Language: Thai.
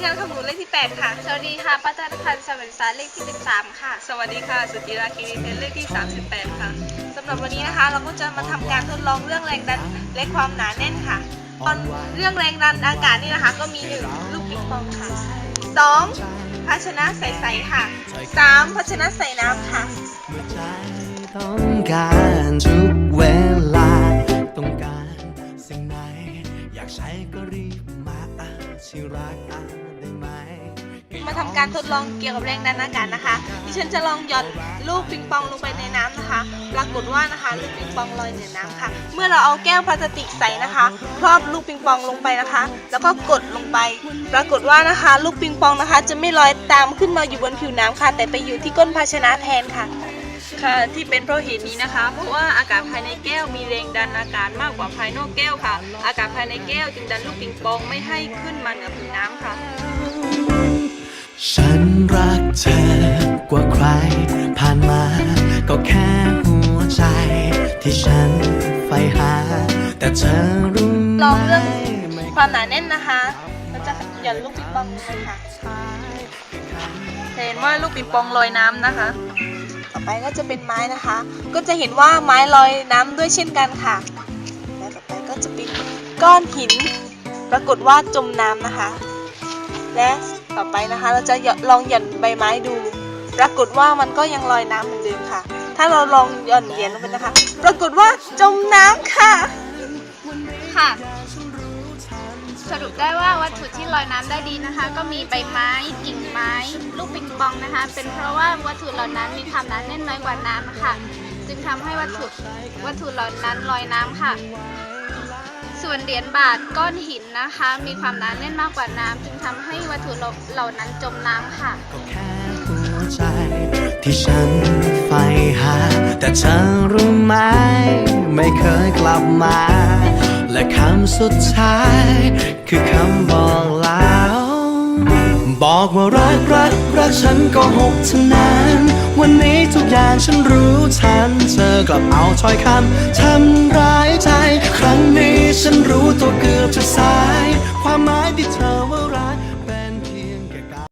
38ค่ะสวัสดีค่ะปัตตานพันธ์สวัสดิสารเลขที่ 13 ค่ะ สวัสดีค่ะ สุจิราคีรีเทนเลขที่ 38 ค่ะสำหรับวันนี้นะคะ เราก็จะมาทำการทดลองเรื่องแรงดันและความหนาแน่นค่ะ ตอนเรื่องแรงดันอากาศนี่นะคะ ก็มีหนึ่งลูกปิงปองค่ะสองภาชนะใสๆค่ะสามภาชนะใส่น้ำค่ะใจต้องการทุกเวลาต้องการสิ่งไหนอยากใช้ก็รีบมาอะ ที่รักอะได้ไหมมาทำการทดลองเกี่ยวกับแรงดันอากาศนะคะ ดิฉันจะลองหย่อนลูกปิงปองลงไปในน้ำนะคะ ปรากฏว่านะคะลูกปิงปองลอยเหนือน้ำค่ะ เมื่อเราเอาแก้วพลาสติกใส่นะคะ ครอบลูกปิงปองลงไปนะคะ แล้วก็กดลงไป ปรากฏว่านะคะ ลูกปิงปองนะคะ จะไม่ลอยตามขึ้นมาอยู่บนผิวน้ำค่ะ แต่ไปอยู่ที่ก้นภาชนะแทนค่ะ ค่ะที่เป็นเพราะเหตุนี้นะคะ เพราะว่าอากาศภายในแก้วมีแรงดันอากาศมากกว่าภายนอกแก้วค่ะ อากาศภายในแก้วจึงดันลูกปิงปองไม่ให้ขึ้นมาเหนือผิวน้ำค่ะ ฉันรักเธอกว่าใคร ผ่านมา ก็แค่หัวใจ ที่ฉันใฝ่หา แต่เธอรู้ลองไหมเรื่องไม่ความหนาแน่นนะคะเราจะหย่อนลูกปิงปองลงไปค่ะเห็นว่าลูกปิงปองลอยน้ำนะคะต่ อไปก็จะเป็นไม้นะคะ ก็จะเห็นว่าไม้ลอยน้ำด้วยเช่นกันค่ะและต่อไปก็จะเป็นก้อนหิน ปรากฏว่าจมน้ำนะคะ และต่อไปนะคะ เราจะลองหย่อนใบไม้ดู ปรากฏว่ามันก็ยังลอยน้ำเหมือนเดิมค่ะ ถ้าเราลองหย่อนเหรียญลงไปนะคะ ปรากฏว่าจมน้ำค่ะค่ะ ลอยน้ำได้ดีนะคะ ก็มีใบไม้กิ่งไม้ลูกปิงปองนะคะ เป็นเพราะว่าวัตถุเหล่านั้นมีความหนาแน่นน้อยกว่าน้ำนะคะจึงทำให้วัตถุวัตถุเหล่านั้นลอยน้ำค่ะ ส่วนเหรียญบาทก้อนหินนะคะ มีความหนาแน่นมากกว่าน้ำจึงทำให้วัตถุเหล่านั้นจมน้ำค่ะที่ฉันใฝ่หา แต่เธอรู้ไหม ไม่เคยกลับมา และคำสุดท้าย คือคำบอกลาบอกว่ารักรักรักฉันก็หกเท่านั้น วันนี้ทุกอย่างฉันรู้ทันเธอกลับเอาถ้อยคำทำร้ายใจ ครั้งนี้ฉันรู้ตัวเกือบจะสาย